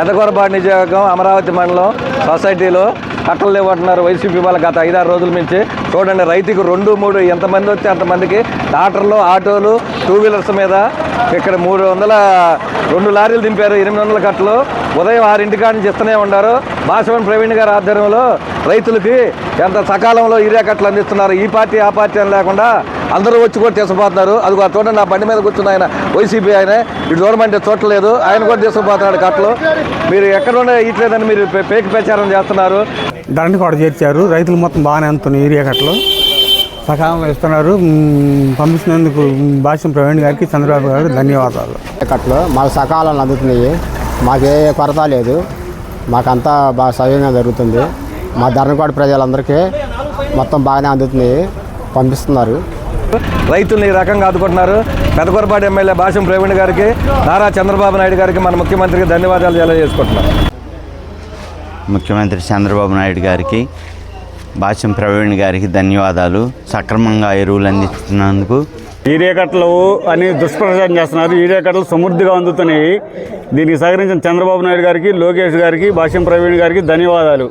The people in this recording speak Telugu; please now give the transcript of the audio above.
పెద్దకొరపాటి నియోజకవర్గం అమరావతి మండలం సొసైటీలో కట్టలు ఇవ్వటున్నారు వైసీపీ వాళ్ళ గత ఐదారు రోజుల నుంచి. చూడండి రైతుకు రెండు మూడు ఎంతమంది వస్తే అంతమందికి డాక్టర్లు ఆటోలు టూ వీలర్స్ మీద ఇక్కడ మూడు వందల రెండు లారీలు దింపారు ఎనిమిది వందల కట్టలు. ఉదయం ఆరింటికాడ నుంచి ఇస్తూనే ఉన్నారు. భాషవన్ ప్రవీణ్ గారి ఆధ్వర్యంలో రైతులకి ఎంత సకాలంలో యూరియా కట్టలు అందిస్తున్నారు? ఈ పార్టీ ఆ పార్టీ అని లేకుండా అందరూ వచ్చి కూడా తీసుకుపోతున్నారు. అది చూడండి నా బండి మీద కూర్చున్న ఆయన వైసీపీ ఆయన. ఇటు చూడమంటే చూడలేదు ఆయన కూడా తీసుకుపోతున్నాడు కట్టలు. మీరు ఎక్కడ ఉండే ఇట్లేదని మీరు పేకి ప్రచారం చేస్తున్నారు. ధరణి కూడా చేర్చారు. రైతులు మొత్తం బాగానే అందుతున్నాయి ఏరియా కట్టలు. సకాలంలో ఇస్తున్నారు పంపిస్తున్నందుకు భాష్యం ప్రవీణ్ గారికి చంద్రబాబు గారికి ధన్యవాదాలు. కట్లు మాకు సకాలంలో అందుతున్నాయి. మాకు ఏ కొరత లేదు. మాకంతా బాగా సవ్యంగా జరుగుతుంది. మా ధర్మకోట ప్రజలందరికీ మొత్తం బాగానే అందుతున్నాయి. పంపిస్తున్నారు. రైతుల్ని ఈ రకంగా ఆదుకుంటున్నారు. పెదకొరపాటి ఎమ్మెల్యే భాష్యం ప్రవీణ్ గారికి నారా చంద్రబాబు నాయుడు గారికి మన ముఖ్యమంత్రికి ధన్యవాదాలు తెలియజేసుకుంటున్నాం. ముఖ్యమంత్రి చంద్రబాబు నాయుడు గారికి భాష్యం ప్రవీణ్ గారికి ధన్యవాదాలు. సక్రమంగా ఎరువులు అందిస్తున్నందుకు ఈరియా కట్టలు అని దుష్ప్రచారం చేస్తున్నారు. ఈరియా కట్టలు సమృద్ధిగా అందుతున్నాయి. దీనికి సహకరించిన చంద్రబాబు నాయుడు గారికి లోకేష్ గారికి భాష్యం ప్రవీణ్ గారికి ధన్యవాదాలు.